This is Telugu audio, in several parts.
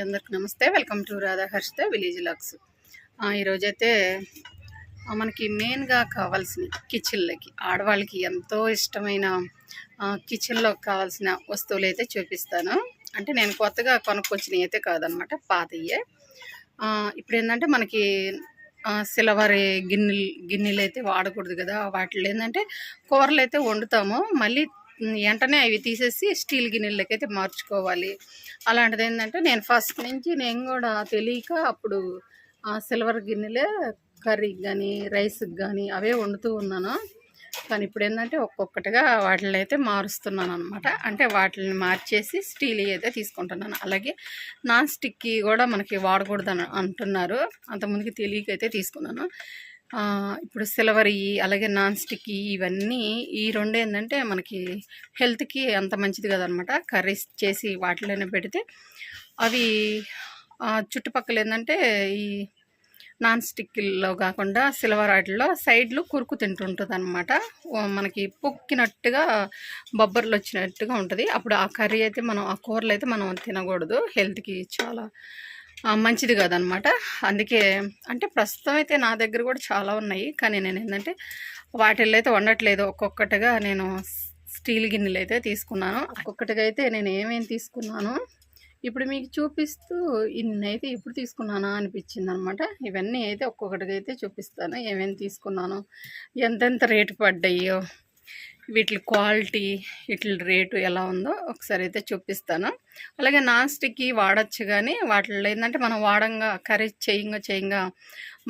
అందరికి నమస్తే. Welcome to Radha Harshitha village looks. ఈరోజైతే మనకి మెయిన్గా కావాల్సిన కిచెన్లకి ఆడవాళ్ళకి ఎంతో ఇష్టమైన కిచెన్లో కావాల్సిన వస్తువులు అయితే చూపిస్తాను. అంటే నేను కొత్తగా కొనుక్కొచ్చినవి అయితే కాదనమాట పాతయ్యే. ఇప్పుడు ఏంటంటే మనకి ఆ, సిల్వర్ గిన్నెలు గిన్నెలు అయితే వాడకూడదు కదా. వాటిలో ఏంటంటే కూరలు అయితే వండుతాము. మళ్ళీ వెంటనే అవి తీసేసి స్టీల్ గిన్నెలకి అయితే మార్చుకోవాలి. అలాంటిది ఏంటంటే నేను ఫస్ట్ నుంచి నేను కూడా తెలియక అప్పుడు ఆ సిల్వర్ గిన్నెలే కర్రీకి కానీ రైస్కి కానీ అవే వండుతూ ఉన్నాను. కానీ ఇప్పుడు ఏంటంటే ఒక్కొక్కటిగా వాటిని అయితే మారుస్తున్నాను అనమాట అంటే వాటిని మార్చేసి స్టీల్ అయితే తీసుకుంటున్నాను. అలాగే నాన్ స్టిక్కి కూడా మనకి వాడకూడదు అంటున్నారు. అంతకుముందుకి తెలియకైతే తీసుకున్నాను. ఇప్పుడు సిల్వర్ అలాగే నాన్ స్టిక్ ఇవన్నీ ఈ రెండు ఏంటంటే మనకి హెల్త్కి అంత మంచిది కదనమాట. కర్రీస్ చేసి వాటిలోనే పెడితే అవి చుట్టుపక్కల ఏంటంటే ఈ నాన్ స్టిక్లో కాకుండా సిల్వర్ వాటిలో సైడ్లు కురుకు తింటుంటుంది అనమాట మనకి పొక్కినట్టుగా బొబ్బర్లు వచ్చినట్టుగా ఉంటుంది. అప్పుడు ఆ కర్రీ అయితే మనం ఆ కూరలు అయితే మనం తినకూడదు. హెల్త్కి చాలా మంచిది కాదనమాట. అందుకే అంటే ప్రస్తుతం అయితే నా దగ్గర కూడా చాలా ఉన్నాయి. కానీ నేను ఏంటంటే వాటిల్లో అయితే వండట్లేదు. ఒక్కొక్కటిగా నేను స్టీల్ గిన్నెలు అయితే తీసుకున్నాను. ఒక్కొక్కటిగా అయితే నేను ఏమేమి తీసుకున్నాను? ఇప్పుడు మీకు చూపిస్తూ ఇన్ని అయితే ఇప్పుడు తీసుకున్నానా అనిపించింది అనమాట ఇవన్నీ అయితే ఒక్కొక్కటిగా అయితే చూపిస్తాను. ఏమేమి తీసుకున్నాను? ఎంతెంత రేటు పడ్డాయో? వీటి క్వాలిటీ వీటి రేటు ఎలా ఉందో ఒకసారి అయితే చూపిస్తాను. అలాగే నాన్ స్టిక్కి వాడచ్చు కానీ వాటిల్లో ఏంటంటే మనం వాడంగా కర్రీ చేయంగా చేయంగా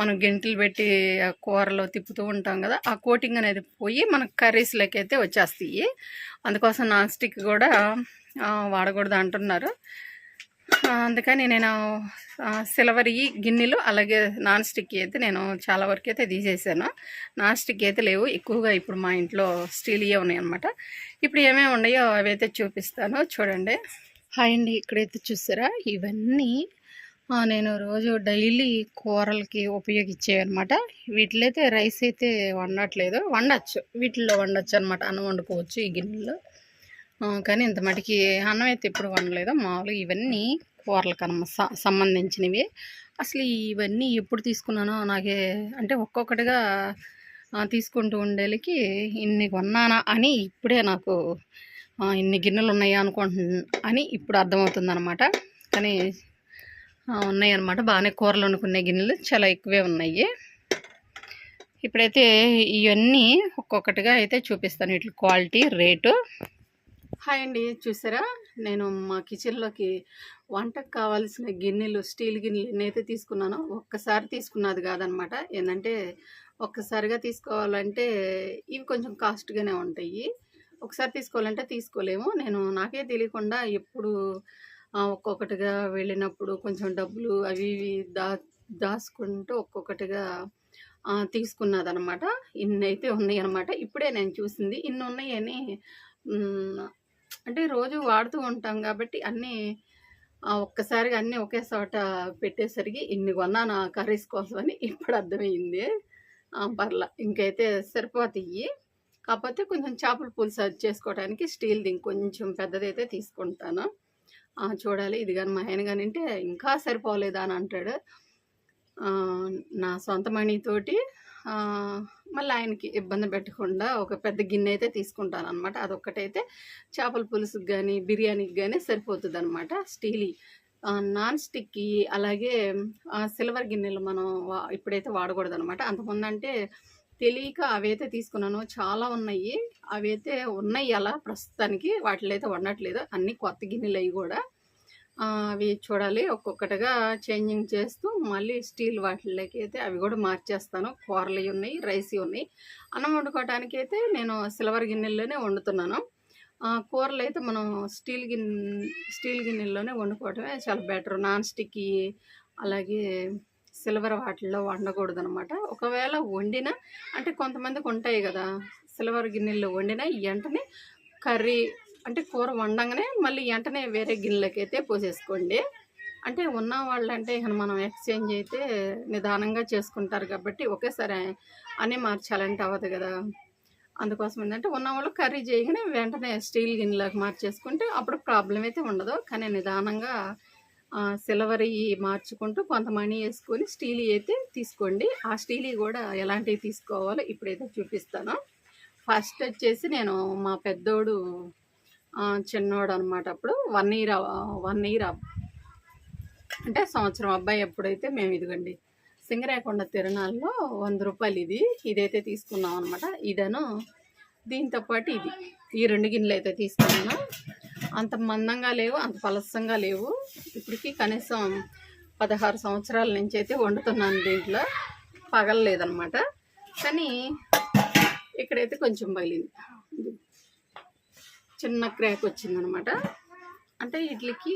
మనం గెంటలు పెట్టి కూరలో తిప్పుతూ ఉంటాం కదా ఆ కోటింగ్ అనేది పోయి మనకు కర్రీస్లోకి అయితే వచ్చేస్తాయి. అందుకోసం నాన్ స్టిక్ కూడా వాడకూడదు అంటున్నారు. అందుకని నేను సిల్వర్ ఈ గిన్నెలు అలాగే నాన్ స్టిక్ అయితే నేను చాలా వరకు అయితే తీసేసాను. నాన్ స్టిక్ అయితే లేవు ఎక్కువగా ఇప్పుడు మా ఇంట్లో స్టీల్ ఉన్నాయన్నమాట. ఇప్పుడు ఏమేమి ఉన్నాయో అవి అయితే చూపిస్తాను చూడండి. హాయ్ అండి ఇక్కడైతే చూసారా? ఇవన్నీ నేను రోజు డైలీ కూరలకి ఉపయోగించేవి అనమాట వీటిలో అయితే రైస్ అయితే వండట్లేదు. వండచ్చు వీటిల్లో వండొచ్చు అనమాట అన్నం వండుకోవచ్చు ఈ గిన్నెలో కానీ ఇంత మటుకి అన్నం అయితే ఎప్పుడు వండలేదు. మామూలుగా ఇవన్నీ కూరలకు అనమాట స- సంబంధించినవి. అసలు ఇవన్నీ ఎప్పుడు తీసుకున్నానో నాకే అంటే ఒక్కొక్కటిగా తీసుకుంటూ ఉండేలకి ఇన్ని కొన్నానా అని ఇప్పుడే నాకు ఇన్ని గిన్నెలు ఉన్నాయా అనుకుంటున్నా అని ఇప్పుడు అర్థమవుతుంది అనమాట కానీ ఆ, ఉన్నాయి అనమాట బాగానే కూరలు వండుకునే గిన్నెలు చాలా ఎక్కువే ఉన్నాయి. ఇప్పుడైతే ఇవన్నీ ఒక్కొక్కటిగా అయితే చూపిస్తాను. వీటి క్వాలిటీ రేటు. హాయ్ అండి చూసారా? నేను మా కిచెన్లోకి వంటకు కావాల్సిన గిన్నెలు స్టీల్ గిన్నెలు ఎన్నైతే తీసుకున్నానో ఒక్కసారి తీసుకున్నది కాదనమాట. ఏంటంటే ఒక్కసారిగా తీసుకోవాలంటే ఇవి కొంచెం కాస్ట్గానే ఉంటాయి. ఒకసారి తీసుకోవాలంటే తీసుకోలేము. నేను నాకే తెలియకుండా ఎప్పుడు ఒక్కొక్కటిగా వెళ్ళినప్పుడు కొంచెం డబ్బులు అవి ఇవి దా దాచుకుంటూ ఒక్కొక్కటిగా తీసుకున్నదనమాట. ఇన్ని అయితే ఉన్నాయి అనమాట ఇప్పుడే నేను చూసింది. ఇన్ని ఉన్నాయని అంటే రోజు వాడుతూ ఉంటాం కాబట్టి అన్నీ ఒక్కసారిగా అన్నీ ఒకే చోట పెట్టేసరికి ఇన్ని కొన్నాను కర్రీస్ కోసమని ఇప్పుడు అర్థమైంది ఆ, పర్లా ఇంకైతే సరిపోతాయి. కాకపోతే కొంచెం చేపల పులుసు అది చేసుకోవడానికి స్టీల్ది ఇంకొంచెం పెద్దదైతే తీసుకుంటాను. చూడాలి. ఇది కానీ మా ఆయన కానీ అంటే ఇంకా సరిపోలేదా అని అంటాడు. నా సొంత మనీతోటి మళ్ళీ ఆయనకి ఇబ్బంది పెట్టకుండా ఒక పెద్ద గిన్నె అయితే తీసుకుంటాను అనమాట అదొక్కటైతే చేపల పులుసుకి కానీ బిర్యానీకి కానీ సరిపోతుంది అనమాట స్టీల్ నాన్ స్టిక్కి అలాగే సిల్వర్ గిన్నెలు మనం వా- ఇప్పుడైతే వాడకూడదు అనమాట అంతకుముందంటే తెలియక అవైతే తీసుకున్నాను. చాలా ఉన్నాయి. అవైతే ఉన్నాయి అలా ప్రస్తుతానికి. వాటిలో అయితే వండట్లేదు. అన్ని కొత్త గిన్నెలు అవి కూడా. అవి చూడాలి. ఒక్కొక్కటిగా చేంజింగ్ చేస్తూ మళ్ళీ స్టీల్ వాటిలోకి అయితే అవి కూడా మార్చేస్తాను. కూరలు ఉన్నాయి రైస్ ఉన్నాయి. అన్నం వండుకోవడానికి అయితే నేను సిల్వర్ గిన్నెల్లోనే వండుతున్నాను. కూరలు అయితే మనం స్టీల్ గిన్నె స్టీల్ గిన్నెల్లోనే వండుకోవటమే చాలా బెటర్. నాన్ స్టిక్ అలాగే సిల్వర్ వాటిల్లో వండకూడదు అనమాట ఒకవేళ వండిన అంటే కొంతమందికి ఉంటాయి కదా సిల్వర్ గిన్నెల్లో వండిన వెంటనే కర్రీ అంటే కూర వండంగానే మళ్ళీ వెంటనే వేరే గిన్నెలకి అయితే పోసేసుకోండి. అంటే ఉన్న వాళ్ళంటే ఇక మనం ఎక్స్చేంజ్ అయితే నిదానంగా చేసుకుంటారు కాబట్టి ఒకేసారి అన్నీ మార్చాలంటే అవ్వదు కదా. అందుకోసం ఏంటంటే ఉన్న వాళ్ళు కర్రీ చేయగానే వెంటనే స్టీల్ గిన్నెలోకి మార్చేసుకుంటే అప్పుడు ప్రాబ్లం అయితే ఉండదు. కానీ నిదానంగా సిల్వర్ మార్చుకుంటూ కొంత మనీ వేసుకొని స్టీల్ అయితే తీసుకోండి. ఆ స్టీల్ కూడా ఎలాంటివి తీసుకోవాలో ఇప్పుడైతే చూపిస్తాను. ఫస్ట్ వచ్చేసి నేను మా పెద్దోడు చిన్నోడు అనమాట అప్పుడు. వన్ ఇయర్ వన్ ఇయర్ అంటే సంవత్సరం అబ్బాయి ఎప్పుడైతే మేము ఇదిగండి సింగరేకొండ తిరణాల్లో వంద రూపాయలు ఇది ఇదైతే తీసుకున్నాం అనమాట ఇదను దీంతో పాటు ఇది. ఈ రెండు గిన్నెలు అయితే తీసుకున్నాను. అంత మందంగా లేవు అంత పలసంగా లేవు. ఇప్పటికి కనీసం పదహారు సంవత్సరాల నుంచి అయితే వండుతున్నాను దీంట్లో. పగలలేదనమాట కానీ ఇక్కడైతే కొంచెం బయలింది చిన్న క్రాక్ వచ్చిందనమాట. అంటే వీటికి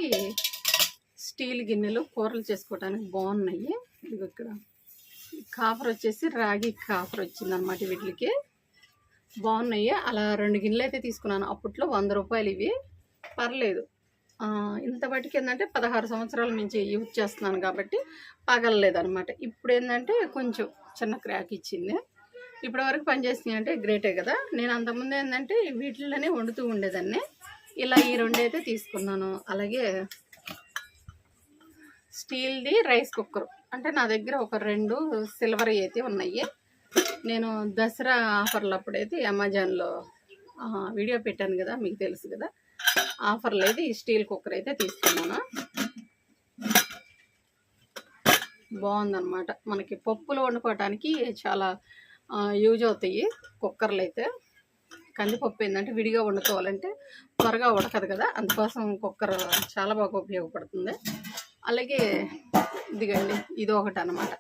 స్టీల్ గిన్నెలు కూరలు చేసుకోవడానికి బాగున్నాయి. ఇది ఇక్కడ. కాఫర్ వచ్చేసి రాగి కాఫర్ వచ్చిందనమాట వీటికి బాగున్నాయి. అలా రెండు గిన్నెలు అయితే తీసుకున్నాను. అప్పట్లో వంద రూపాయలు ఇవి. పర్లేదు. ఇంత బట్టికి ఏంటంటే పదహారు సంవత్సరాల నుంచి యూజ్ చేస్తున్నాను కాబట్టి పగలలేదు అనమాట ఇప్పుడు ఏంటంటే కొంచెం చిన్న క్రాక్ ఇచ్చింది. ఇప్పటి వరకు పనిచేస్తున్నాయి అంటే గ్రేటే కదా. నేను అంతకుముందు ఏంటంటే వీటిలోనే వండుతూ ఉండేదాన్ని. ఇలా ఈ రెండు అయితే తీసుకున్నాను. అలాగే స్టీల్ది రైస్ కుక్కర్. అంటే నా దగ్గర ఒక రెండు సిల్వర్ అయితే ఉన్నాయి. నేను దసరా ఆఫర్లు అప్పుడైతే అమెజాన్లో వీడియో పెట్టాను కదా మీకు తెలుసు కదా. ఆఫర్లు అయితే ఈ స్టీల్ కుక్కర్ అయితే తీసుకున్నాను. బాగుందన్నమాట. మనకి పప్పులు వండుకోవటానికి చాలా యూజ్ అవుతాయి కుక్కర్లు అయితే. కందిపప్పు ఏంటంటే విడిగా వండుకోవాలంటే త్వరగా ఉడకదు కదా అందుకోసం కుక్కర్ చాలా బాగా ఉపయోగపడుతుంది. అలాగే ఇదిగండి ఇది ఒకటి అనమాట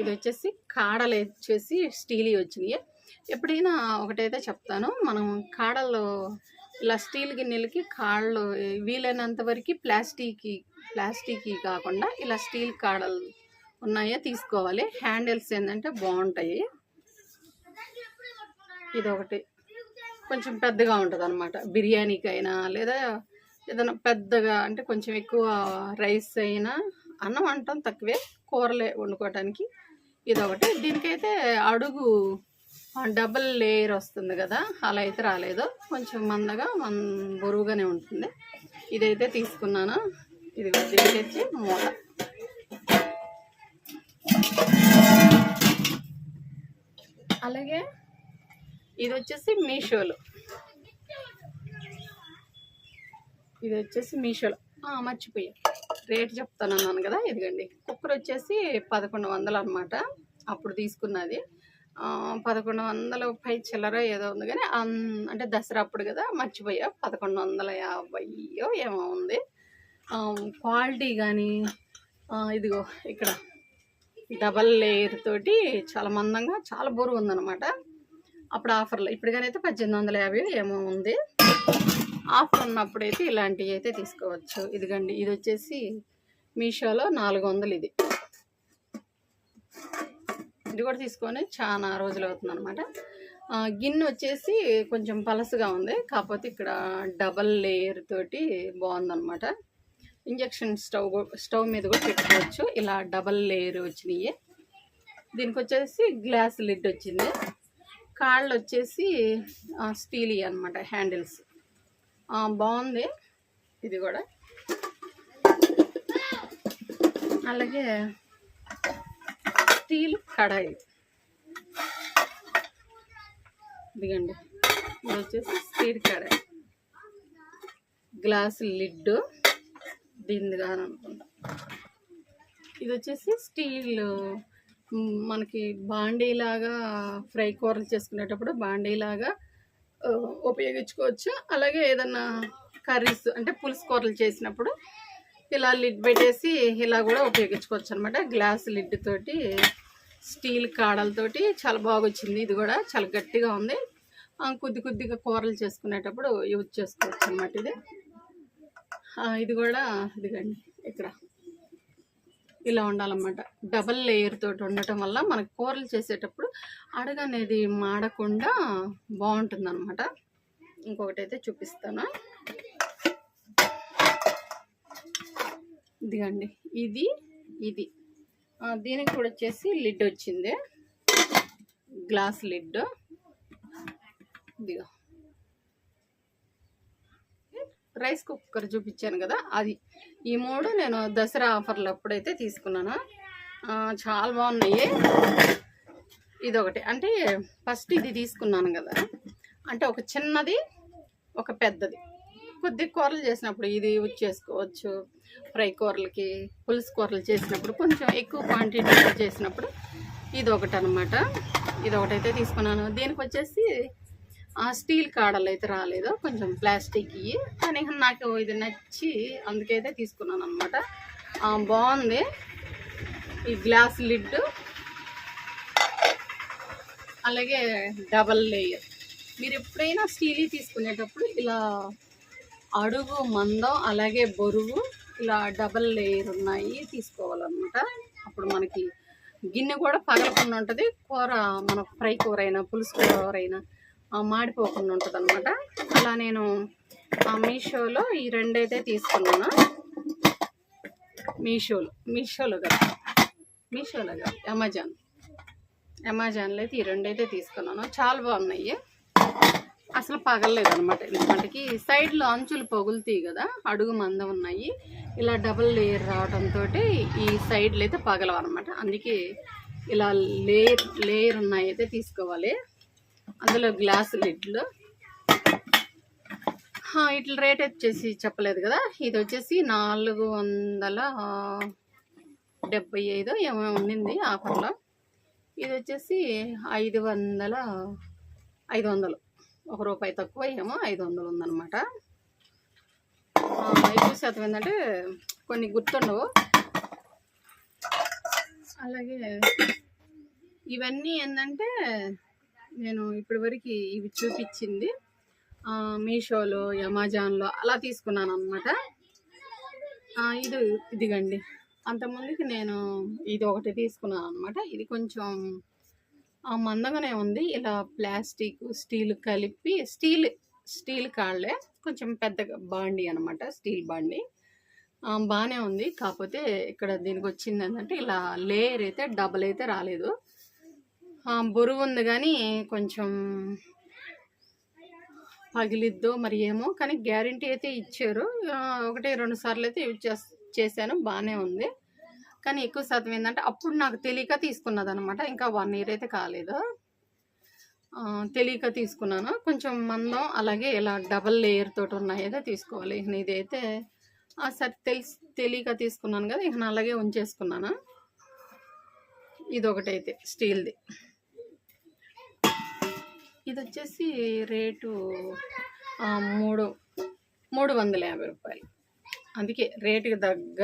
ఇది వచ్చేసి కాడలు వచ్చేసి స్టీల్ వచ్చినాయి. ఎప్పుడైనా ఒకటైతే చెప్తాను మనం కాడలు ఇలా స్టీల్ గిన్నెలకి కాళ్ళు వీలైనంత వరకు ప్లాస్టిక్ ప్లాస్టిక్ కాకుండా ఇలా స్టీల్ కాడలు ఉన్నాయో తీసుకోవాలి. హ్యాండిల్స్ ఏంటంటే బాగుంటాయి. ఇదొకటి. కొంచెం పెద్దగా ఉంటుంది అనమాట బిర్యానీకి అయినా లేదా ఏదైనా పెద్దగా అంటే కొంచెం ఎక్కువ రైస్ అయినా అన్నం వంటం తక్కువే కూరలే వండుకోవటానికి. ఇదొకటి. దీనికైతే అడుగు డబుల్ లేయర్ వస్తుంది కదా అలా అయితే రాలేదు. కొంచెం మందగా మన బరువుగానే ఉంటుంది. ఇదైతే తీసుకున్నాను. ఇది దీనికి వచ్చి మూల అలాగే ఇది వచ్చేసి మీషోలో. ఇది వచ్చేసి మీషోలో మర్చిపోయా. రేట్ చెప్తాను అన్నాను కదా ఇదిగండి. కుక్కర్ వచ్చేసి పదకొండు వందలు అనమాట అప్పుడు తీసుకున్నది. పదకొండు వందల పై చిల్లర ఏదో ఉంది కానీ అంటే దసరా అప్పుడు కదా మర్చిపోయా. పదకొండు వందల యాభైయో ఏమో ఉంది. క్వాలిటీ కానీ ఇదిగో ఇక్కడ. డబల్ లేయర్ తోటి చాలా మందంగా చాలా బరువు ఉందనమాట అప్పుడు ఆఫర్లో. ఇప్పటికైతే పద్దెనిమిది వందల యాభై ఏమో ఉంది. ఆఫర్ ఉన్నప్పుడైతే ఇలాంటివి అయితే తీసుకోవచ్చు. ఇదిగండి ఇది వచ్చేసి మీషోలో నాలుగు వందలు ఇది. ఇది కూడా తీసుకొని చాలా రోజులు అవుతుంది అనమాట గిన్నె వచ్చేసి కొంచెం పలసగా ఉంది. కాకపోతే ఇక్కడ డబల్ లేయర్ తోటి బాగుందనమాట ఇంజక్షన్ స్టవ్ స్టవ్ మీద కూడా పెట్టుకోవచ్చు. ఇలా డబల్ లేయర్ వచ్చినాయి. దీనికి వచ్చేసి గ్లాస్ లిడ్ వచ్చింది. కాళ్ళు వచ్చేసి స్టీల్ అనమాట హ్యాండిల్స్. బాగుంది. ఇది కూడా. అలాగే స్టీల్ కడాయి. ఇదిగండి. ఇది వచ్చేసి స్టీల్ కడాయి. గ్లాస్ లిడ్డు దీన్ని దీనిది కాదనుకుంటా. ఇది వచ్చేసి స్టీల్ మనకి బాండీలాగా ఫ్రై కూరలు చేసుకునేటప్పుడు బాండీలాగా ఉపయోగించుకోవచ్చు. అలాగే ఏదన్నా కర్రీస్ అంటే పులుసు కూరలు చేసినప్పుడు ఇలా లిడ్ పెట్టేసి ఇలా కూడా ఉపయోగించుకోవచ్చు అనమాట గ్లాస్ లిడ్ తోటి స్టీల్ కాడలతోటి చాలా బాగొచ్చింది. ఇది కూడా చాలా గట్టిగా ఉంది. కొద్ది కొద్దిగా కూరలు చేసుకునేటప్పుడు యూజ్ చేసుకోవచ్చు అనమాట ఇది. ఇది కూడా ఇదిగండి ఇక్కడ. ఇలా ఉండాలన్నమాట. డబల్ లేయర్ తోటి ఉండటం వల్ల మనకు కూరలు చేసేటప్పుడు అడగనేది మాడకుండా బాగుంటుంది అనమాట ఇంకొకటి అయితే చూపిస్తాను. ఇదిగండి ఇది ఇది. దీనికి కూడా వచ్చేసి లిడ్ వచ్చింది. Glass lid. ఇదిగో. రైస్ కుక్కర్ చూపించాను కదా అది. ఈ మూడు నేను దసరా ఆఫర్లు అప్పుడైతే తీసుకున్నాను. చాలా బాగున్నాయి. ఇదొకటి. అంటే ఫస్ట్ ఇది తీసుకున్నాను కదా అంటే ఒక చిన్నది ఒక పెద్దది. కొద్ది కూరలు చేసినప్పుడు ఇది యూజ్ చేసుకోవచ్చు. ఫ్రై కూరలకి పులుసు కూరలు చేసినప్పుడు కొంచెం ఎక్కువ క్వాంటిటీ చేసినప్పుడు ఇది ఒకటి అనమాట ఇది ఒకటైతే తీసుకున్నాను. దీనికి వచ్చేసి స్టీల్ కాడలు అయితే రాలేదు కొంచెం ప్లాస్టిక్ ఇవి కానీ నాకు ఇది నచ్చి అందుకైతే తీసుకున్నాను అనమాట బాగుంది. ఈ గ్లాస్ లిడ్. అలాగే డబల్ లేయర్. మీరు ఎప్పుడైనా స్టీల్ తీసుకునేటప్పుడు ఇలా అడుగు మందం అలాగే బరువు ఇలా డబల్ లేయర్ ఉన్నాయి తీసుకోవాలన్నమాట. అప్పుడు మనకి గిన్నె కూడా పగలకుండా ఉంటుంది. కూర మన ఫ్రై కూర అయినా పులుసు కూర అయినా మాడిపోకుండా ఉంటుంది అనమాట అలా నేను ఆ మీషోలో ఈ రెండైతే తీసుకున్నాను. మీషోలో మీషోలో కదా? మీషోలో కదా అమెజాన్. అమెజాన్లో అయితే ఈ రెండైతే తీసుకున్నాను. చాలా బాగున్నాయి. అసలు పగలలేదు అనమాట ఎందుకంటే సైడ్లో అంచులు పగులుతాయి కదా అడుగు మంద ఉన్నాయి. ఇలా డబుల్ లేయర్ రావడంతో ఈ సైడ్లు అయితే పగలవు అనమాట అందుకే ఇలా లేయర్ లేయర్ ఉన్నాయి అయితే తీసుకోవాలి. అందులో గ్లాసులు లిడ్లు. హా, ఇట్ల రేట్ వచ్చేసి చెప్పలేదు కదా. ఇది వచ్చేసి నాలుగు వందల డెబ్బై ఐదు ఏమో ఉండింది ఆఫర్లో ఇది వచ్చేసి ఐదు వందల ఐదు వందలు. ఒక రూపాయి తక్కువ ఏమో ఐదు వందలు ఉందన్నమాట. ఎక్కువ శాతం ఏంటంటే కొన్ని గుర్తుండవు. అలాగే ఇవన్నీ ఏంటంటే నేను ఇప్పటివరకు ఇవి చూపించింది మీషోలో అమెజాన్లో అలా తీసుకున్నాను అనమాట ఇది ఇదిగండి. అంతకుముందుకి నేను ఇది ఒకటి తీసుకున్నాను అనమాట ఇది కొంచెం మందంగానే ఉంది. ఇలా ప్లాస్టిక్ స్టీల్ కలిపి స్టీల్ స్టీల్ కాళ్ళే కొంచెం పెద్ద బాండి అనమాట స్టీల్ బాండి. బాగానే ఉంది. కాకపోతే ఇక్కడ దీనికి వచ్చింది ఏంటంటే ఇలా లేయర్ అయితే డబల్ అయితే రాలేదు. బరువు ఉంది కానీ కొంచెం పగిలిద్దో మరి ఏమో కానీ గ్యారంటీ అయితే ఇచ్చారు. ఒకటి రెండు సార్లు అయితే యూజ్ చేస్ చేశాను బాగానే ఉంది. కానీ ఎక్కువ శాతం ఏంటంటే అప్పుడు నాకు తెలియక తీసుకున్నది అనమాట ఇంకా వన్ ఇయర్ అయితే కాలేదు. తెలియక తీసుకున్నాను. కొంచెం మందం అలాగే ఇలా డబల్ లేయర్ తోటి ఉన్నాయి అయితే తీసుకోవాలి. ఇక ఇదైతే ఆ, సరే తెలిసి తెలియక తీసుకున్నాను కదా ఇక నేను అలాగే ఉంచేసుకున్నాను. ఇదొకటైతే స్టీల్ది. ఇది వచ్చేసి రేటు మూడు మూడు వందల యాభై రూపాయలు. అందుకే రేటుకి తగ్గ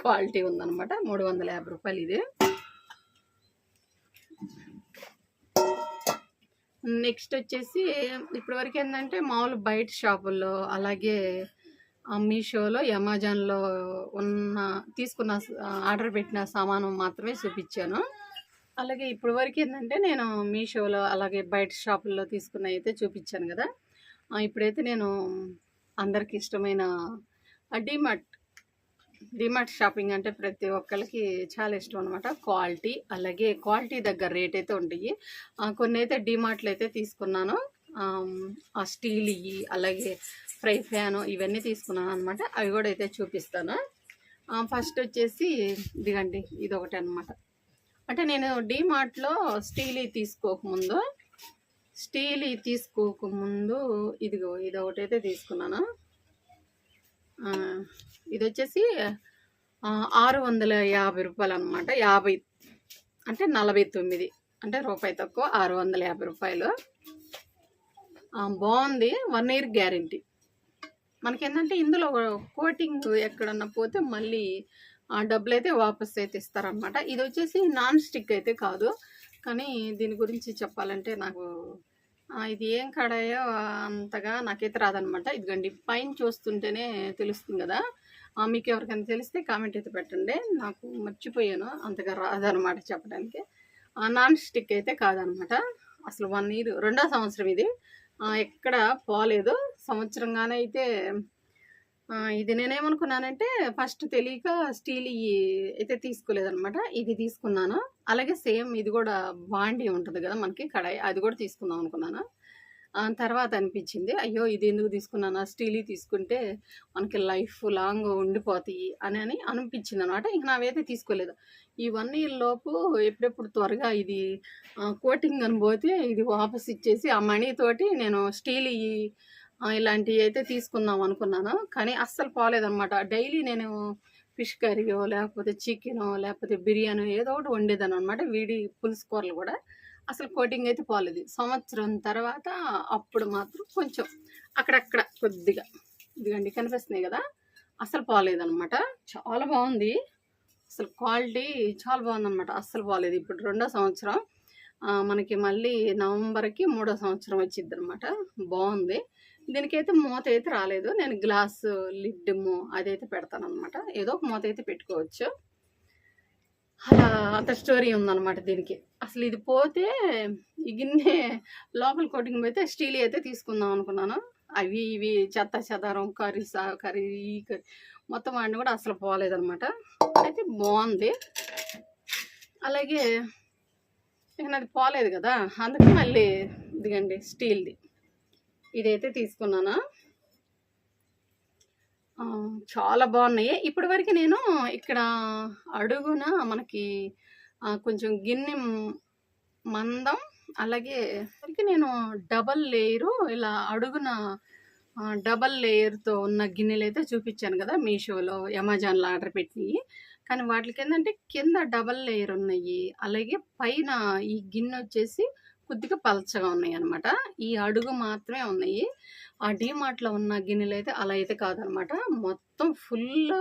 క్వాలిటీ ఉందన్నమాట. మూడు వందల యాభై రూపాయలు ఇది. నెక్స్ట్ వచ్చేసి ఇప్పటివరకు ఏంటంటే మామూలు బయట షాపుల్లో అలాగే మీషోలో అమెజాన్లో ఉన్న తీసుకున్న ఆర్డర్ పెట్టిన సామాను మాత్రమే చూపించాను. అలాగే ఇప్పటి వరకు ఏంటంటే నేను మీషోలో అలాగే బయట షాపుల్లో తీసుకున్న అయితే చూపించాను కదా. ఇప్పుడైతే నేను అందరికి ఇష్టమైన డిమార్ట్ డిమార్ట్ షాపింగ్ అంటే ప్రతి ఒక్కరికి చాలా ఇష్టం అనమాట క్వాలిటీ అలాగే క్వాలిటీ దగ్గర రేట్ అయితే ఉంటాయి. కొన్ని అయితే డిమార్ట్లు అయితే తీసుకున్నాను. ఆ స్టీల్ ఇవి అలాగే ఫ్రై ఫ్యాన్ ఇవన్నీ తీసుకున్నాను అనమాట అవి కూడా అయితే చూపిస్తాను. ఫస్ట్ వచ్చేసి ఇదిగండి ఇది ఒకటి అనమాట అంటే నేను డిమార్ట్లో స్టీలీ తీసుకోకముందు స్టీలీ తీసుకోకముందు ఇదిగో ఇది ఒకటైతే తీసుకున్నాను. ఇది వచ్చేసి ఆరు వందల యాభై రూపాయలు అనమాట యాభై అంటే నలభై తొమ్మిది అంటే రూపాయి తక్కువ ఆరు వందల యాభై రూపాయలు. బాగుంది వన్ ఇయర్ గ్యారంటీ. మనకేంటంటే ఇందులో కోటింగ్ ఎక్కడన్నా పోతే మళ్ళీ డబ్బులు అయితే వాపస్ అయితే ఇస్తారనమాట ఇది వచ్చేసి నాన్ స్టిక్ అయితే కాదు. కానీ దీని గురించి చెప్పాలంటే నాకు ఇది ఏం కడాయో అంతగా నాకైతే రాదనమాట ఇదిగండి పైన చూస్తుంటేనే తెలుస్తుంది కదా. మీకు ఎవరికైనా తెలిస్తే కామెంట్ అయితే పెట్టండి. నాకు మర్చిపోయాను అంతగా రాదనమాట చెప్పడానికి. ఆ, నాన్ స్టిక్ అయితే కాదనమాట అసలు వన్ ఇయర్ రెండో సంవత్సరం ఇది. ఎక్కడ పోలేదు. సంవత్సరంగానే అయితే ఇది నేనేమనుకున్నానంటే ఫస్ట్ తెలియక స్టీల్ అయితే తీసుకోలేదనమాట ఇది తీసుకున్నాను. అలాగే సేమ్ ఇది కూడా బాండి ఉంటుంది కదా మనకి కడాయి అది కూడా తీసుకుందాం అనుకున్నాను. తర్వాత అనిపించింది అయ్యో ఇది ఎందుకు తీసుకున్నాను? స్టీలీ తీసుకుంటే మనకి లైఫ్ లాంగ్ ఉండిపోతాయి అని అని అనిపించింది అనమాట ఇంక నావైతే తీసుకోలేదు. ఈ వన్ ఇయర్ లోపు ఎప్పుడెప్పుడు త్వరగా ఇది కోటింగ్ అని పోతే ఇది వాపస్ ఇచ్చేసి ఆ మనీ తోటి నేను స్టీల్ ఇలాంటివి అయితే తీసుకుందాం అనుకున్నాను. కానీ అస్సలు పోలేదనమాట డైలీ నేను ఫిష్ కర్రీయో లేకపోతే చికెనో లేకపోతే బిర్యానీ ఏదో ఒకటి వండేదాన్ని అనమాట వీడి పులుసు కూరలు కూడా అసలు కోటింగ్ అయితే పోలేదు. సంవత్సరం తర్వాత అప్పుడు మాత్రం కొంచెం అక్కడక్కడ కొద్దిగా ఇదిగండి కనిపిస్తున్నాయి కదా అసలు పోలేదనమాట చాలా బాగుంది. అసలు క్వాలిటీ చాలా బాగుందన్నమాట. అస్సలు పోలేదు. ఇప్పుడు రెండో సంవత్సరం. మనకి మళ్ళీ నవంబర్కి మూడో సంవత్సరం వచ్చింది అనమాట బాగుంది. దీనికైతే మూత అయితే రాలేదు. నేను గ్లాస్ లిడ్ అదైతే పెడతాను అనమాట ఏదో ఒక మూత అయితే పెట్టుకోవచ్చు. అలా అంత స్టోరీ ఉందన్నమాట దీనికి. అసలు ఇది పోతే ఈ గిన్నె లోపల కోటింగ్ పోతే స్టీల్ అయితే తీసుకుందాం అనుకున్నాను. అవి ఇవి చెత్త చెదారం కర్రీ సా కర్రీ మొత్తం వాడిని కూడా అసలు పోలేదనమాట అయితే బాగుంది. అలాగే ఇక నాది పోలేదు కదా. అందుకే మళ్ళీ ఇదిగండి స్టీల్ది. ఇదైతే తీసుకున్నాను? చాలా బాగున్నాయి. ఇప్పటి వరకు నేను ఇక్కడ అడుగున మనకి కొంచెం గిన్నె మందం అలాగే వరకు నేను డబల్ లేయరు ఇలా అడుగున డబల్ లేయర్తో ఉన్న గిన్నెలు అయితే చూపించాను కదా మీషోలో అమెజాన్లో ఆర్డర్ పెట్టినవి కానీ వాటికి ఏంటంటే కింద డబల్ లేయర్ ఉన్నాయి. అలాగే పైన ఈ గిన్నె వచ్చేసి కొద్దిగా పలచగా ఉన్నాయి అనమాట ఈ అడుగు మాత్రమే ఉన్నాయి. ఆ డీమార్ట్లో ఉన్న గిన్నెలు అయితే అలా అయితే కాదనమాట మొత్తం ఫుల్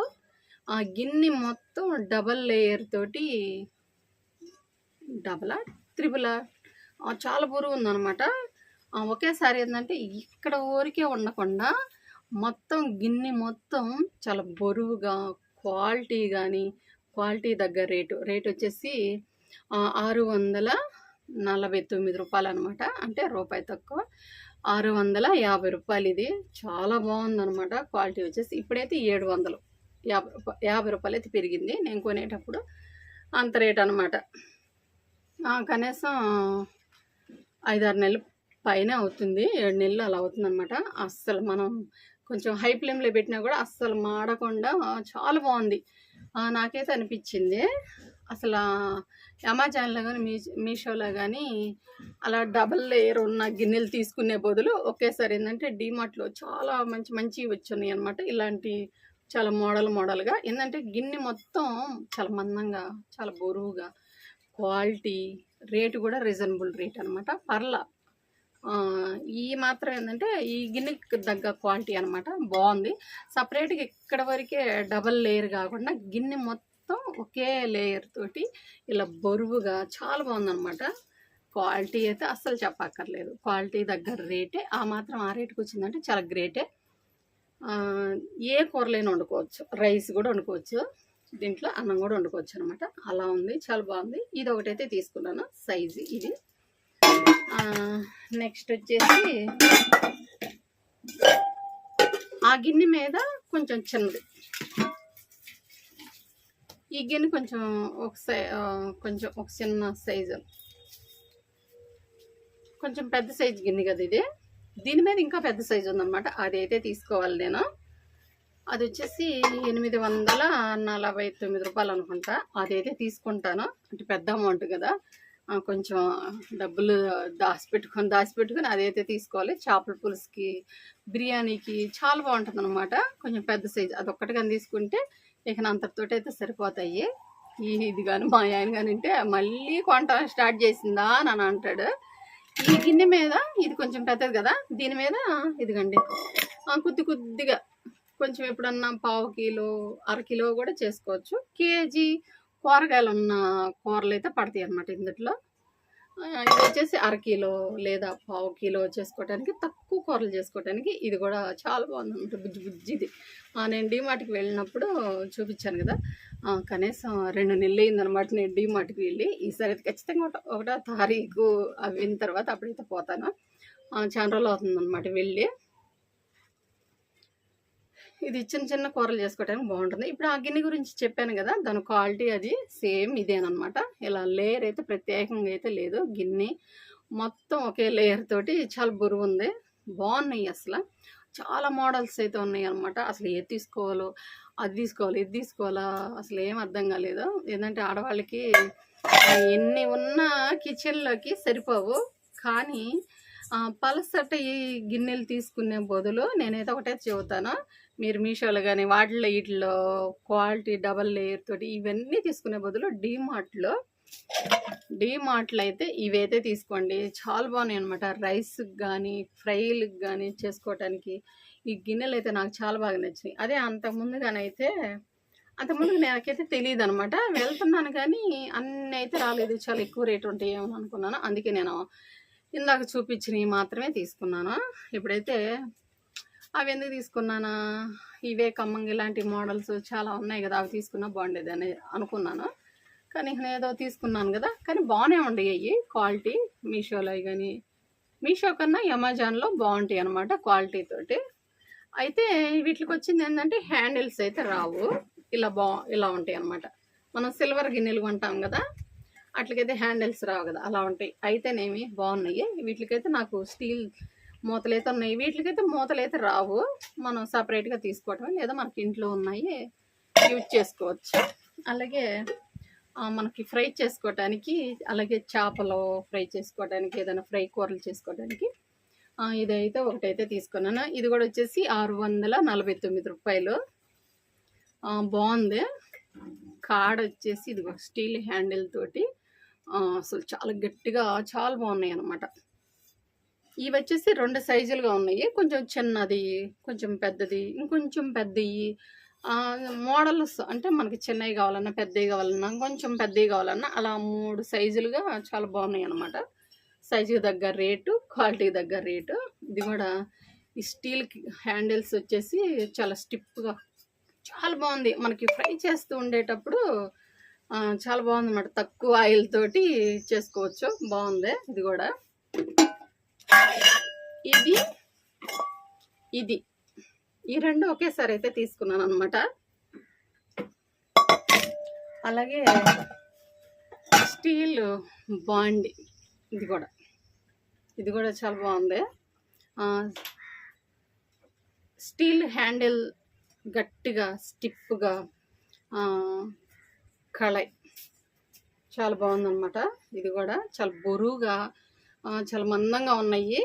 ఆ గిన్నె మొత్తం డబల్ లేయర్ తోటి డబలా? త్రిబులా? చాలా బరువు ఉందనమాట ఒకేసారి ఏంటంటే ఇక్కడ ఊరికే ఉండకుండా మొత్తం గిన్నె మొత్తం చాలా బరువుగా క్వాలిటీ కానీ క్వాలిటీ దగ్గర రేటు. రేట్ వచ్చేసి ఆరు వందల నలభై తొమ్మిది రూపాయలు అనమాట అంటే రూపాయి తక్కువ. ఆరు వందల యాభై రూపాయలు ఇది చాలా బాగుందనమాట క్వాలిటీ వచ్చేసి. ఇప్పుడైతే ఏడు వందలు. యాభై రూపాయ యాభై రూపాయలు అయితే పెరిగింది. నేను కొనేటప్పుడు అంత రేట్ అనమాట కనీసం ఐదారు నెలలు పైన అవుతుంది. ఏడు నెలలు అలా అవుతుంది అనమాట అస్సలు మనం కొంచెం హై ఫ్లేమ్లో పెట్టినా కూడా అస్సలు మాడకుండా చాలా బాగుంది. నాకైతే అనిపించింది. అసలు అమెజాన్లో కానీ మీ మీషోలో కానీ అలా డబల్ లేయర్ ఉన్న గిన్నెలు తీసుకునే బదులు ఒకేసారి ఏంటంటే డీమార్ట్లో చాలా మంచి మంచివి వచ్చున్నాయి అనమాట ఇలాంటి చాలా మోడల్ మోడల్గా. ఏంటంటే గిన్నె మొత్తం చాలా మందంగా చాలా బరువుగా క్వాలిటీ రేటు కూడా రీజనబుల్ రేట్ అనమాట పర్లా ఈ మాత్రం ఏంటంటే ఈ గిన్నెకి తగ్గ క్వాలిటీ అనమాట బాగుంది. సపరేట్గా ఇక్కడ వరకే డబల్ లేయర్ కాకుండా గిన్నె మొత్తం మొత్తం ఒకే లేయర్ తోటి ఇలా బరువుగా చాలా బాగుందన్నమాట. క్వాలిటీ అయితే అస్సలు చెప్పక్కర్లేదు. క్వాలిటీ దగ్గర రేటే ఆ మాత్రం ఆ రేటుకి వచ్చిందంటే చాలా గ్రేటే ఏ. కూరలైనా వండుకోవచ్చు. రైస్ కూడా వండుకోవచ్చు. దీంట్లో అన్నం కూడా వండుకోవచ్చు అనమాట అలా ఉంది చాలా బాగుంది. ఇది ఒకటైతే తీసుకున్నాను సైజు ఇది. నెక్స్ట్ వచ్చేసి ఆ గిన్నె మీద కొంచెం చిన్నది. ఈ గిన్నె కొంచెం ఒక సై కొంచెం ఒక చిన్న సైజు. కొంచెం పెద్ద సైజు గిన్నె కదా ఇది. దీని మీద ఇంకా పెద్ద సైజు ఉందన్నమాట. అది అయితే తీసుకోవాలి నేను. అది వచ్చేసి ఎనిమిది వందల నలభై తొమ్మిది రూపాయలు అనుకుంటా. అదైతే తీసుకుంటాను. అంటే పెద్ద అమౌంట్ కదా. కొంచెం డబ్బులు దాచిపెట్టుకొని దాచిపెట్టుకొని అదైతే తీసుకోవాలి. చేపల పులుసుకి బిర్యానీకి చాలా బాగుంటుంది అనమాట కొంచెం పెద్ద సైజు. అదొక్కటి కానీ తీసుకుంటే ఇక అంతటితోటి అయితే సరిపోతాయి. ఈ ఇది కానీ మా ఆయన కానీ ఉంటే మళ్ళీ కొంట స్టార్ట్ చేసిందా అని అని అంటాడు. ఈ గిన్నె మీద ఇది కొంచెం పెద్దది కదా దీని మీద ఇదిగండి. కొద్ది కొద్దిగా కొంచెం ఎప్పుడన్నా పావు కిలో అర కిలో కూడా చేసుకోవచ్చు. కేజీ కూరగాయలు ఉన్న కూరలు అయితే పడతాయి అన్నమాట ఇందులో ఇది వచ్చేసి అరకిలో లేదా పావు కిలో చేసుకోవడానికి తక్కువ కూరలు చేసుకోవడానికి ఇది కూడా చాలా బాగుంది అనమాట బుజ్జి బుజ్జిది. నేను డీమార్ట్కి వెళ్ళినప్పుడు చూపించాను కదా. కనీసం రెండు నెలలు అయిందనమాట నేను డీమార్ట్కి వెళ్ళి. ఈసారి అయితే ఖచ్చితంగా ఒకటో తారీఖు అవిన తర్వాత అప్పుడైతే పోతాను. చాలా రోజులు అవుతుందన్నమాట వెళ్ళి. ఇది చిన్న చిన్న కూరలు చేసుకోవడానికి బాగుంటుంది. ఇప్పుడు ఆ గిన్నె గురించి చెప్పాను కదా దాని క్వాలిటీ అది సేమ్ ఇదేనమాట ఇలా లేయర్ అయితే ప్రత్యేకంగా అయితే లేదు. గిన్నె మొత్తం ఒకే లేయర్ తోటి చాలా బరువు ఉంది. బాగున్నాయి అసలు. చాలా మోడల్స్ అయితే ఉన్నాయి అనమాట అసలు ఏది తీసుకోవాలో అది తీసుకోవాలి ఇది తీసుకోవాలా అసలు ఏం అర్థం కాలేదు. ఏంటంటే ఆడవాళ్ళకి ఎన్ని ఉన్నా కిచెన్లోకి సరిపోవు. కానీ పలసట ఈ గిన్నెలు తీసుకునే బదులు నేనైతే ఒకటే చెబుతాను. మీరు మీషోలో కానీ వాటిలో వీటిలో క్వాలిటీ డబల్ లేయర్ తోటి ఇవన్నీ తీసుకునే బదులు డీమార్ట్లో డీమార్ట్లో అయితే ఇవైతే తీసుకోండి. చాలా బాగున్నాయి అనమాట రైస్కి కానీ ఫ్రైలకు కానీ చేసుకోవటానికి ఈ గిన్నెలు అయితే నాకు చాలా బాగా నచ్చినాయి. అదే అంతకుముందుగానైతే అంతకుముందు నాకైతే తెలియదు అనమాట వెళ్తున్నాను కానీ అన్నీ అయితే రాలేదు. చాలా ఎక్కువ రేట్ ఉంటాయేమో అనుకున్నాను. అందుకే నేను ఇందాక చూపించినవి మాత్రమే తీసుకున్నాను. ఇప్పుడైతే అవి ఎందుకు తీసుకున్నానా? ఇవే కమ్మంగి ఇలాంటి మోడల్స్ చాలా ఉన్నాయి కదా అవి తీసుకున్నా బాగుండేది అని అనుకున్నాను. కానీ నేను ఏదో తీసుకున్నాను కదా కానీ బాగానే ఉండేవి క్వాలిటీ. మీషోలో కానీ మీషో కన్నా అమెజాన్లో బాగుంటాయి అనమాట క్వాలిటీ తోటి. అయితే వీటికి వచ్చింది ఏంటంటే హ్యాండిల్స్ అయితే రావు. ఇలా బా ఇలా ఉంటాయి అనమాట మనం సిల్వర్ గిన్నెలు కొంటాం కదా అట్లకైతే హ్యాండిల్స్ రావు కదా అలా ఉంటాయి. అయితేనేమి బాగున్నాయి. వీటికైతే నాకు స్టీల్ మూతలైతే ఉన్నాయి. వీటికైతే మూతలైతే రావు. మనం సపరేట్గా తీసుకోవటం లేదా మనకి ఇంట్లో ఉన్నాయి. యూజ్ చేసుకోవచ్చు. అలాగే మనకి ఫ్రై చేసుకోవటానికి అలాగే చేపలు ఫ్రై చేసుకోవడానికి ఏదైనా ఫ్రై కూరలు చేసుకోవడానికి ఇదైతే ఒకటైతే తీసుకున్నాను. ఇది కూడా వచ్చేసి ఆరు వందల నలభై తొమ్మిది రూపాయలు. బాగుంది. కాడ వచ్చేసి ఇది స్టీల్ హ్యాండిల్ తోటి అసలు చాలా గట్టిగా చాలా బాగున్నాయి అన్నమాట ఇవి వచ్చేసి రెండు సైజులుగా ఉన్నాయి. కొంచెం చిన్నది కొంచెం పెద్దది ఇంకొంచెం పెద్దవి మోడల్స్ అంటే మనకి చిన్నవి కావాలన్నా పెద్దవి కావాలన్నా కొంచెం పెద్దవి కావాలన్నా అలా మూడు సైజులుగా చాలా బాగున్నాయి అన్నమాట. సైజుకి తగ్గ రేటు క్వాలిటీకి తగ్గ రేటు. ఇది కూడా ఈ స్టీల్ హ్యాండిల్స్ వచ్చేసి చాలా స్టిప్గా చాలా బాగుంది. మనకి ఫ్రై చేస్తూ ఉండేటప్పుడు చాలా బాగుంది అన్నమాట తక్కువ ఆయిల్ తోటి చేసుకోవచ్చు. బాగుంది ఇది కూడా. ఇది ఇది. ఈ రెండు ఒకేసారి అయితే తీసుకున్నాను అనమాట అలాగే స్టీల్ బాండి. ఇది కూడా. ఇది కూడా చాలా బాగుంది. స్టీల్ హ్యాండిల్ గట్టిగా స్టిప్గా కళాయి. చాలా బాగుందన్నమాట. ఇది కూడా చాలా బరువుగా చాలా మందంగా ఉన్నాయి.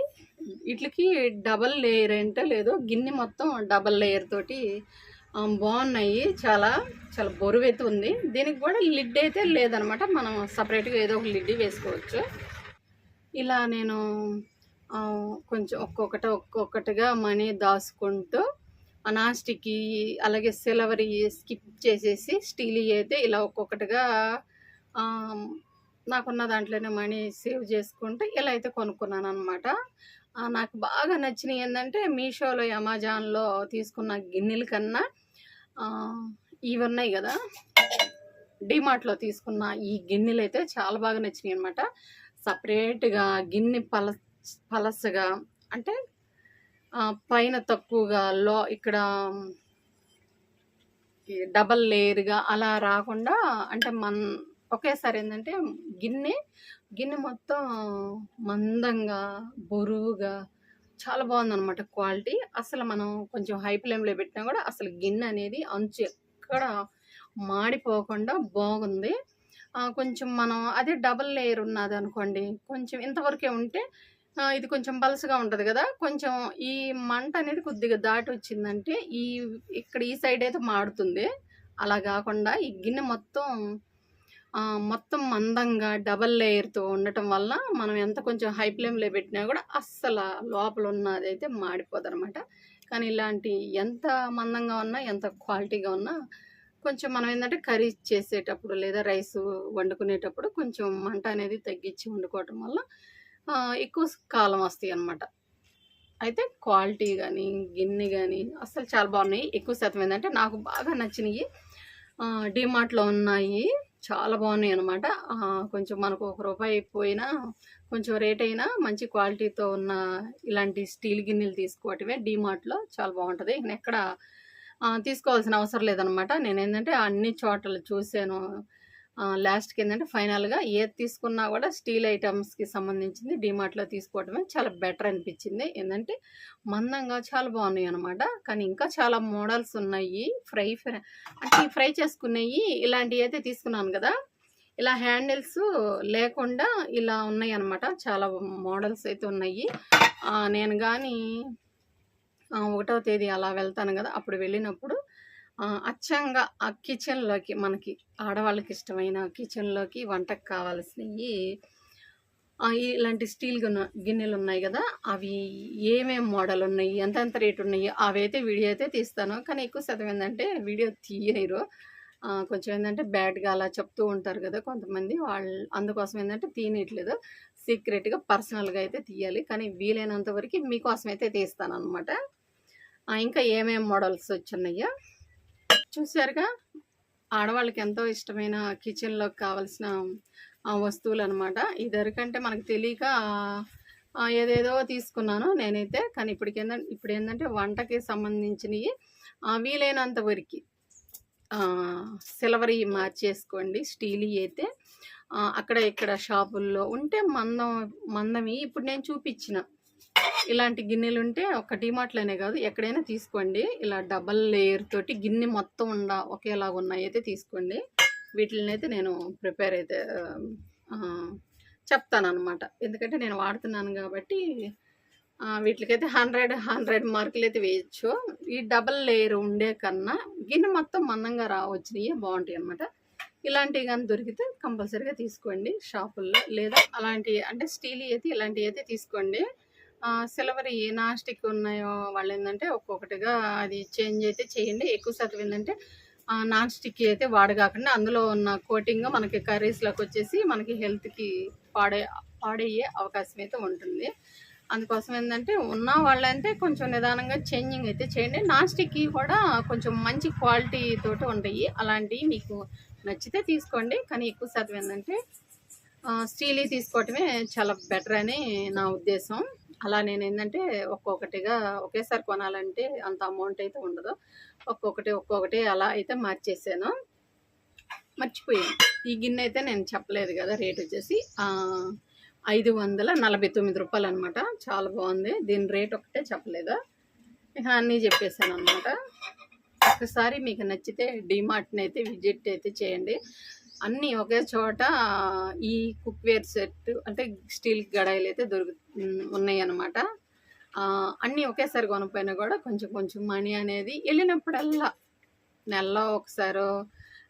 వీటికి డబల్ లేయర్ ఏంటో లేదో గిన్నె మొత్తం డబల్ లేయర్ తోటి బాగున్నాయి. చాలా చాలా బరువు అయితే ఉంది. దీనికి కూడా లిడ్ అయితే లేదనమాట. మనం సపరేట్గా ఏదో ఒక లిడ్ వేసుకోవచ్చు. ఇలా నేను కొంచెం ఒక్కొక్కటి ఒక్కొక్కటిగా మనీ దాచుకుంటూ అనాస్టిక్కి అలాగే సిల్వర్ స్కిప్ చేసేసి స్టీల్ అయితే ఇలా ఒక్కొక్కటిగా నాకున్న దాంట్లోనే మనీ సేవ్ చేసుకుంటే ఇలా అయితే కొనుక్కున్నాను అనమాట నాకు బాగా నచ్చినవి ఏంటంటే మీషోలో అమెజాన్లో తీసుకున్న గిన్నెల కన్నా ఇవి ఉన్నాయి కదా డిమార్ట్లో తీసుకున్న ఈ గిన్నెలు అయితే చాలా బాగా నచ్చినాయి అనమాట సపరేట్గా గిన్నె పల పలసగా అంటే పైన తక్కువగా లో ఇక్కడ డబల్ లేయర్గా అలా రాకుండా అంటే మన ఒకేసారి ఏంటంటే గిన్నె గిన్నె మొత్తం మందంగా బరువుగా చాలా బాగుందన్నమాట క్వాలిటీ. అసలు మనం కొంచెం హై ఫ్లేమ్లో పెట్టినా కూడా అసలు గిన్నె అనేది అంచు ఎక్కడ మాడిపోకుండా బాగుంది. కొంచెం మనం అదే డబల్ లేయర్ ఉన్నది అనుకోండి కొంచెం ఇంతవరకే ఉంటే ఇది కొంచెం పలసగా ఉంటుంది కదా కొంచెం ఈ మంట అనేది కొద్దిగా దాటి వచ్చిందంటే ఈ ఇక్కడ ఈ సైడ్ అయితే మాడుతుంది. అలా కాకుండా ఈ గిన్నె మొత్తం మొత్తం మందంగా డబల్ లేయర్తో ఉండటం వల్ల మనం ఎంత కొంచెం హై ఫ్లేమ్లో పెట్టినా కూడా అస్సలు లోపల ఉన్నది అయితే మాడిపోదనమాట. కానీ ఇలాంటి ఎంత మందంగా ఉన్నా ఎంత క్వాలిటీగా ఉన్నా కొంచెం మనం ఏంటంటే కర్రీ చేసేటప్పుడు లేదా రైస్ వండుకునేటప్పుడు కొంచెం మంట అనేది తగ్గించి వండుకోవటం వల్ల ఎక్కువ కాలం వస్తాయి అన్నమాట అయితే క్వాలిటీ కానీ గిన్నె కానీ అస్సలు చాలా బాగున్నాయి. ఎక్కువ శాతం ఏంటంటే నాకు బాగా నచ్చినవి డిమార్ట్లో ఉన్నాయి. చాలా బాగున్నాయి అనమాట కొంచెం మనకు ఒక రూపాయి పోయినా కొంచెం రేట్ అయినా మంచి క్వాలిటీతో ఉన్న ఇలాంటి స్టీల్ గిన్నెలు తీసుకోవటమే డీమార్ట్లో చాలా బాగుంటుంది. నేను ఎక్కడ తీసుకోవాల్సిన అవసరం లేదనమాట నేను ఏంటంటే అన్ని చోట్ల చూశాను లాస్ట్కి ఏంటంటే ఫైనల్గా ఏది తీసుకున్నా కూడా స్టీల్ ఐటమ్స్కి సంబంధించింది డిమార్ట్లో తీసుకోవడమే చాలా బెటర్ అనిపించింది. ఏంటంటే మందంగా చాలా బాగున్నాయి అనమాట కానీ ఇంకా చాలా మోడల్స్ ఉన్నాయి. ఫ్రై ఫ్రై అంటే ఫ్రై చేసుకునేవి ఇలాంటివి అయితే తీసుకున్నాను కదా. ఇలా హ్యాండిల్స్ లేకుండా ఇలా ఉన్నాయి అనమాట చాలా మోడల్స్ అయితే ఉన్నాయి. నేను కానీ ఒకటో తేదీ అలా వెళ్తాను కదా. అప్పుడు వెళ్ళినప్పుడు అచ్చంగా ఆ కిచెన్లోకి మనకి ఆడవాళ్ళకి ఇష్టమైన కిచెన్లోకి వంటకు కావాల్సినవి ఇలాంటి స్టీల్ గిన్నెలు ఉన్నాయి కదా అవి ఏమేమి మోడల్ ఉన్నాయి ఎంతెంత రేట్ ఉన్నాయి అవైతే వీడియో అయితే తీస్తాను. కానీ ఎక్కువ శాతం ఏంటంటే వీడియో తీయరు. కొంచెం ఏంటంటే బ్యాడ్గా అలా చెప్తూ ఉంటారు కదా కొంతమంది వాళ్ళు అందుకోసం ఏంటంటే తీయట్లేదు సీక్రెట్గా పర్సనల్గా అయితే తీయాలి. కానీ వీలైనంత వరకు మీకోసం అయితే తీస్తాను అనమాట ఇంకా ఏమేమి మోడల్స్ వచ్చున్నాయో చూసారుగా? ఆడవాళ్ళకి ఎంతో ఇష్టమైన కిచెన్లో కావాల్సిన వస్తువులు అనమాట ఇదివరకంటే మనకు తెలియక ఏదేదో తీసుకున్నాను నేనైతే. కానీ ఇప్పటికి ఏంటంటే ఇప్పుడు ఏంటంటే వంటకి సంబంధించినవి వీలైనంత వరకు సిల్వర్ మార్చేసుకోండి స్టీల్ అయితే. అక్కడ ఇక్కడ షాపుల్లో ఉంటే మందం మందమి ఇప్పుడు నేను చూపించిన. ఇలాంటి గిన్నెలు ఉంటే ఒక డిమార్ట్లోనే కాదు ఎక్కడైనా తీసుకోండి. ఇలా డబల్ లేయర్ తోటి గిన్నె మొత్తం ఉండ ఒకేలాగా ఉన్నాయి అయితే తీసుకోండి. వీటిని అయితే నేను ప్రిపేర్ అయితే చెప్తాను అనమాట ఎందుకంటే నేను వాడుతున్నాను కాబట్టి వీటికైతే హండ్రెడ్ హండ్రెడ్ మార్కులు అయితే వేయచ్చు. ఈ డబల్ లేయర్ ఉండే కన్నా గిన్నె మొత్తం మందంగా రావచ్చినవి బాగుంటాయి అనమాట ఇలాంటివి కానీ దొరికితే కంపల్సరీగా తీసుకోండి షాపుల్లో. లేదా అలాంటి అంటే స్టీల్ అయితే ఇలాంటివి అయితే తీసుకోండి. సిల్వర్ ఏ నాస్టిక్ ఉన్నాయో వాళ్ళు ఏంటంటే ఒక్కొక్కటిగా అది చేంజ్ అయితే చేయండి. ఎక్కువ శాతం ఏంటంటే నాన్ స్టిక్ అయితే వాడగాకుండా. అందులో ఉన్న కోటింగ్ మనకి కర్రీస్లోకి వచ్చేసి మనకి హెల్త్కి పాడే పాడయ్యే అవకాశం అయితే ఉంటుంది. అందుకోసం ఏంటంటే ఉన్న వాళ్ళంటే కొంచెం నిదానంగా చేంజింగ్ అయితే చేయండి. నాన్ స్టిక్ కూడా కొంచెం మంచి క్వాలిటీ తోటి ఉంటాయి. అలాంటివి మీకు నచ్చితే తీసుకోండి. కానీ ఎక్కువ శాతం ఏంటంటే స్టీలీ తీసుకోవటమే చాలా బెటర్ అని నా ఉద్దేశం. అలా నేను ఏంటంటే ఒక్కొక్కటిగా ఒకేసారి కొనాలంటే అంత అమౌంట్ అయితే ఉండదు. ఒక్కొక్కటి ఒక్కొక్కటి అలా అయితే మార్చేసాను. మర్చిపోయాను. ఈ గిన్నె అయితే నేను చెప్పలేదు కదా రేట్ వచ్చేసి ఐదు వందల నలభై తొమ్మిది రూపాయలు అనమాట చాలా బాగుంది. దీని రేట్ ఒకటే చెప్పలేదు. ఇక అన్నీ చెప్పేశాను అనమాట ఒకసారి మీకు నచ్చితే డిమార్ట్ని అయితే విజిట్ అయితే చేయండి. అన్నీ ఒకే చోట ఈ కుక్వేర్ సెట్ అంటే స్టీల్ గడాయిలు అయితే దొరుకు ఉన్నాయి అన్నమాట అన్నీ ఒకేసారి కొనపోయినా కూడా కొంచెం కొంచెం మనీ అనేది వెళ్ళినప్పుడల్లా నెలలో ఒకసారో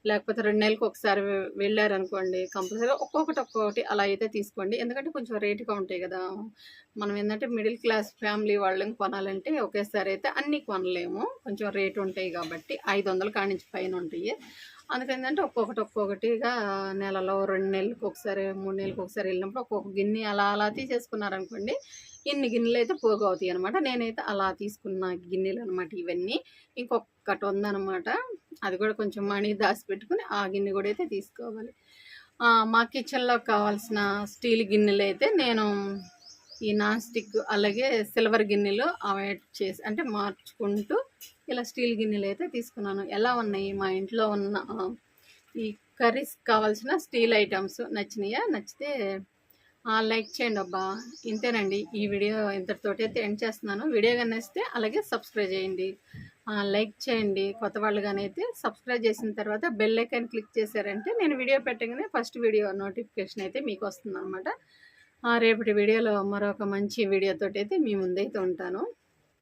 లేకపోతే రెండు నెలలకు ఒకసారి వెళ్ళారనుకోండి కంపల్సరీ ఒక్కొక్కటి ఒక్కొక్కటి అలా అయితే తీసుకోండి. ఎందుకంటే కొంచెం రేటుగా ఉంటాయి కదా. మనం ఏంటంటే మిడిల్ క్లాస్ ఫ్యామిలీ వాళ్ళని కొనాలంటే ఒకేసారి అయితే అన్నీ కొనలేము. కొంచెం రేటు ఉంటాయి కాబట్టి ఐదు వందల కాడి నుంచి పైన ఉంటాయి. అందుకేంటంటే ఒక్కొక్కటి ఒక్కొక్కటిగా నెలలో రెండు నెలలకు ఒకసారి మూడు నెలలకు ఒకసారి వెళ్ళినప్పుడు ఒక్కొక్క గిన్నె అలా అలా తీసేసుకున్నారనుకోండి ఇన్ని గిన్నెలు అయితే పోగు అవుతాయి అనమాట నేనైతే అలా తీసుకున్న గిన్నెలు అనమాట ఇవన్నీ. ఇంకొకటి ఉందనమాట అది కూడా కొంచెం మనీ దాచిపెట్టుకుని ఆ గిన్నె కూడా అయితే తీసుకోవాలి. మా కిచెన్లో కావాల్సిన స్టీల్ గిన్నెలు అయితే నేను ఈ నాన్ స్టిక్ అలాగే సిల్వర్ గిన్నెలు అవాయిడ్ చేసి అంటే మార్చుకుంటూ ఇలా స్టీల్ గిన్నెలు అయితే తీసుకున్నాను. ఎలా ఉన్నాయి? మా ఇంట్లో ఉన్న ఈ కర్రీస్ కావాల్సిన స్టీల్ ఐటమ్స్ నచ్చినాయా? నచ్చితే లైక్ చేయండి అబ్బా. ఇంతేనండి. ఈ వీడియో ఇంతటితోటి అయితే ఎండ్ చేస్తున్నాను. వీడియో కానీ నచ్చితే అలాగే సబ్స్క్రైబ్ చేయండి. లైక్ చేయండి. కొత్త వాళ్ళు కానీ అయితే సబ్స్క్రైబ్ చేసిన తర్వాత బెల్ ఐకాన్ క్లిక్ చేశారంటే నేను వీడియో పెట్టగానే ఫస్ట్ వీడియో నోటిఫికేషన్ అయితే మీకు వస్తుంది అనమాట రేపటి వీడియోలో మరొక మంచి వీడియోతో అయితే మీ ముందైతే ఉంటాను.